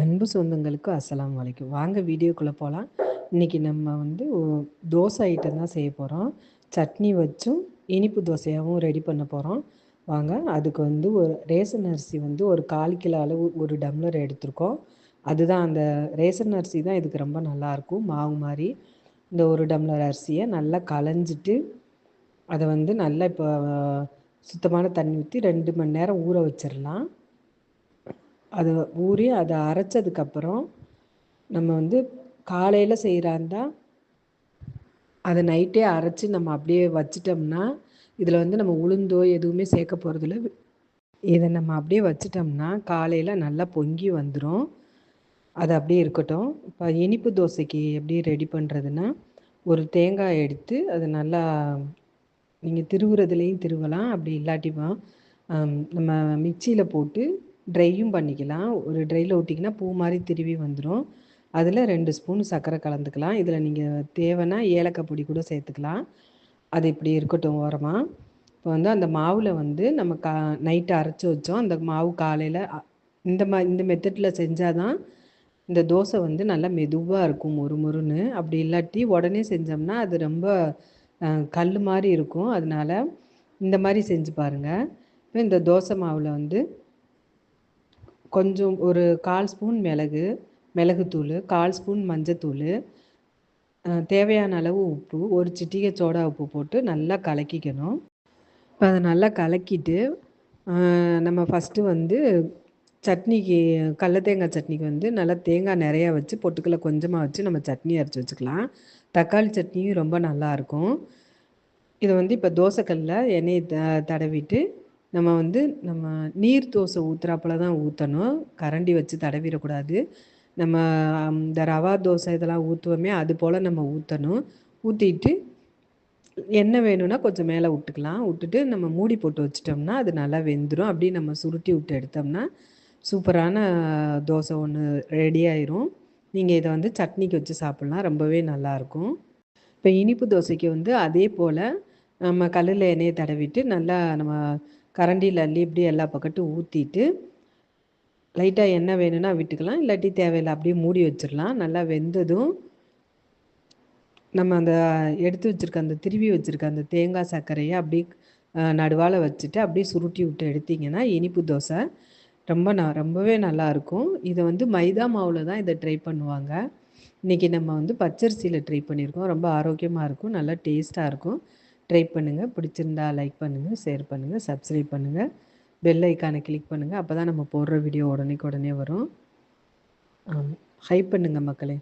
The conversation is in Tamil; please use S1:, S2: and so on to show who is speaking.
S1: அன்பு சொந்தங்களுக்கு அஸ்லாம் வலைக்கும். வாங்க வீடியோக்குள்ளே போகலாம் இன்றைக்கி நம்ம வந்து தோசை ஐட்டம் தான் செய்ய போகிறோம் சட்னி வச்சும் இனிப்பு தோசையாகவும் ரெடி பண்ண போகிறோம் வாங்க அதுக்கு வந்து ஒரு ரேசன் அரிசி வந்து ஒரு கால் கிலோ அளவு ஒரு டம்ளர் எடுத்திருக்கோம். அதுதான் அந்த ரேசன் அரிசி தான் இதுக்கு ரொம்ப நல்லாயிருக்கும் மாவு மாதிரி இந்த ஒரு டம்ளர் அரிசியை நல்லா களைஞ்சிட்டு அதை வந்து நல்லா இப்போ சுத்தமான தண்ணி ஊற்றி ரெண்டு மணி நேரம் ஊற வச்சிடலாம் அதை ஊறி அதை அரைச்சதுக்கப்புறம் நம்ம வந்து காலையில் செய்கிறாந்தா அதை நைட்டே அரைச்சி நம்ம அப்படியே வச்சிட்டோம்னா இதில் வந்து நம்ம உளுந்தோ எதுவுமே சேர்க்க போகிறதில்ல இதை நம்ம அப்படியே வச்சிட்டோம்னா காலையில் நல்லா பொங்கி வந்துடும் அது அப்படியே இருக்கட்டும். இப்போ இனிப்பு தோசைக்கு எப்படி ரெடி பண்ணுறதுன்னா ஒரு தேங்காய் எடுத்து அதை நல்லா நீங்கள் திருவுறதுலேயும் திருவலாம். அப்படி இல்லாட்டிமா நம்ம மிக்சியில் போட்டு ட்ரையும் பண்ணிக்கலாம். ஒரு ட்ரையில் விட்டிங்கன்னா பூ மாதிரி திருவி வந்துடும் அதில் ரெண்டு ஸ்பூன் சர்க்கரை கலந்துக்கலாம். இதில் நீங்கள் தேவைன்னா ஏலக்காய் பொடி கூட சேர்த்துக்கலாம். அது இப்படி இருக்கட்டும் ஓரமாக இப்போ வந்து அந்த மாவில் வந்து நம்ம கா நைட்டு அரைச்சி வச்சோம். அந்த மாவு காலையில் இந்த மா இந்த மெத்தடில் செஞ்சால் தான் இந்த தோசை வந்து நல்லா மெதுவாக இருக்கும் மொறு மொறுன்னு. அப்படி இல்லாட்டி உடனே செஞ்சோம்னா அது ரொம்ப கல் மாதிரி இருக்கும். அதனால இந்த மாதிரி செஞ்சு பாருங்கள் இப்போ இந்த தோசை மாவில் வந்து கொஞ்சம் ஒரு கால் ஸ்பூன் மிளகு மிளகுத்தூள் கால் ஸ்பூன் மஞ்சத்தூள் தேவையான அளவு உப்பு ஒரு சிட்டிகை சோடா உப்பு போட்டு நல்லா கலக்கிக்கணும். இப்போ அதை நல்லா கலக்கிட்டு நம்ம ஃபஸ்ட்டு வந்து சட்னிக்கு கடல தேங்காய் சட்னிக்கு வந்து நல்லா தேங்காய் நிறையா வச்சு பொட்டுக்கல்ல கொஞ்சமாக வச்சு நம்ம சட்னி அரைச்சி வச்சுக்கலாம். தக்காளி சட்னியும் ரொம்ப நல்லாயிருக்கும் இதை வந்து இப்போ தோசைக்கல்லில் எண்ணெயை த தடவிட்டு நம்ம வந்து நம்ம நீர் தோசை ஊற்றுறாப்புல தான் ஊற்றணும் கரண்டி வச்சு தடவிடக்கூடாது. நம்ம இந்த ரவா தோசை இதெல்லாம் ஊற்றுவோமே அது போல் நம்ம ஊற்றணும் ஊற்றிட்டு எண்ணெய் வேணும்னா கொஞ்சம் மேலே விட்டுக்கலாம். விட்டுட்டு நம்ம மூடி போட்டு வச்சிட்டோம்னா அது நல்லா வெந்துடும் அப்படியே நம்ம சுருட்டி விட்டு எடுத்தோம்னா சூப்பரான தோசை ஒன்று ரெடி ஆயிரும். நீங்கள் இதை வந்து சட்னிக்கு வச்சு சாப்பிட்லாம். ரொம்பவே நல்லாயிருக்கும் இப்போ இனிப்பு தோசைக்கு வந்து அதே போல் நம்ம கல்லில் எண்ணெயை தடவிட்டு நல்லா நம்ம கரண்டியில் அள்ளி இப்படி எல்லா பக்கட்டும் ஊற்றிட்டு லைட்டாக எண்ணெய் வேணும்னா விட்டுக்கலாம். இல்லாட்டி தேவையில்லை அப்படியே மூடி வச்சிடலாம். நல்லா வெந்ததும் நம்ம அந்த எடுத்து வச்சிருக்க அந்த திருவி வச்சுருக்க அந்த தேங்காய் சர்க்கரையை அப்படியே நடுவால் வச்சுட்டு அப்படியே சுருட்டி விட்டு எடுத்திங்கன்னா இனிப்பு தோசை ரொம்ப ந ரொம்பவே நல்லாயிருக்கும் இதை வந்து மைதா மாவில் தான் இதை ட்ரை பண்ணுவாங்க. இன்றைக்கி நம்ம வந்து பச்சரிசியில் ட்ரை பண்ணியிருக்கோம். ரொம்ப ஆரோக்கியமாக இருக்கும். நல்லா டேஸ்ட்டாக இருக்கும். ட்ரை பண்ணுங்கள் பிடிச்சிருந்தா லைக் பண்ணுங்கள் ஷேர் பண்ணுங்கள் சப்ஸ்கிரைப் பண்ணுங்கள் பெல் ஐக்கானை கிளிக் பண்ணுங்கள் அப்போ தான் நம்ம போடுற வீடியோ உடனே உடனே வரும். ஹைப் பண்ணுங்கள் மக்களே.